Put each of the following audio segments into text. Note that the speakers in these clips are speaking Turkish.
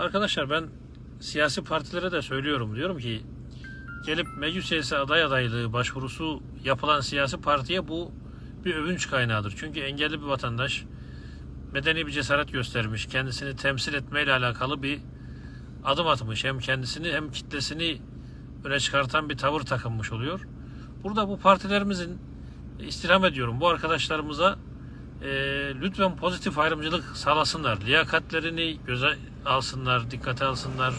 Arkadaşlar ben siyasi partilere de söylüyorum. Diyorum ki gelip meclis üyesi aday adaylığı başvurusu yapılan siyasi partiye bu bir övünç kaynağıdır. Çünkü engelli bir vatandaş medeni bir cesaret göstermiş. Kendisini temsil etmeyle alakalı bir adım atmış. Hem kendisini hem kitlesini öne çıkartan bir tavır takınmış oluyor. Burada bu partilerimizin istirham ediyorum. Bu arkadaşlarımıza e, lütfen pozitif ayrımcılık sağlasınlar. Liyakatlerini göze alsınlar, dikkate alsınlar,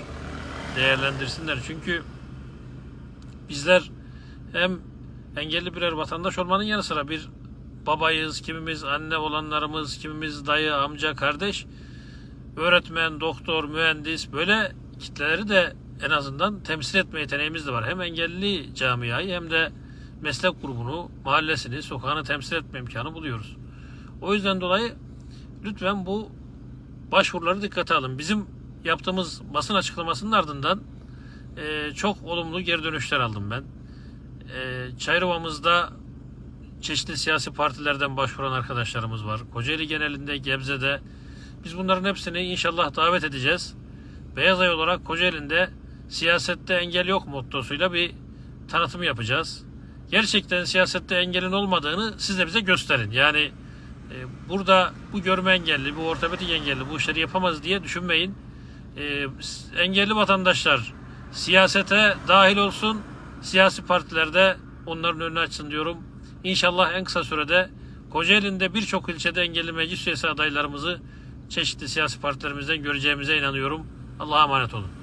değerlendirsinler. Çünkü bizler hem engelli birer vatandaş olmanın yanı sıra bir babayız, kimimiz anne olanlarımız, kimimiz dayı, amca, kardeş, öğretmen, doktor, mühendis böyle kitleleri de en azından temsil etme yeteneğimiz de var. Hem engelli camiayı hem de meslek grubunu, mahallesini, sokağını temsil etme imkanı buluyoruz. O yüzden dolayı lütfen bu başvuruları dikkate alın. Bizim yaptığımız basın açıklamasının ardından e, çok olumlu geri dönüşler aldım ben. E, Çayrova'mızda çeşitli siyasi partilerden başvuran arkadaşlarımız var. Kocaeli genelinde, Gebze'de. Biz bunların hepsini inşallah davet edeceğiz. Beyaz Ay olarak Kocaeli'nde siyasette engel yok mottosuyla bir tanıtım yapacağız. Gerçekten siyasette engelin olmadığını siz de bize gösterin. Yani burada bu görme engelli, bu ortopedik engelli bu işleri yapamaz diye düşünmeyin. E, engelli vatandaşlar siyasete dahil olsun, siyasi partilerde onların önünü açsın diyorum. İnşallah en kısa sürede Kocaeli'nde birçok ilçede engelli meclis üyesi adaylarımızı çeşitli siyasi partilerimizden göreceğimize inanıyorum. Allah'a emanet olun.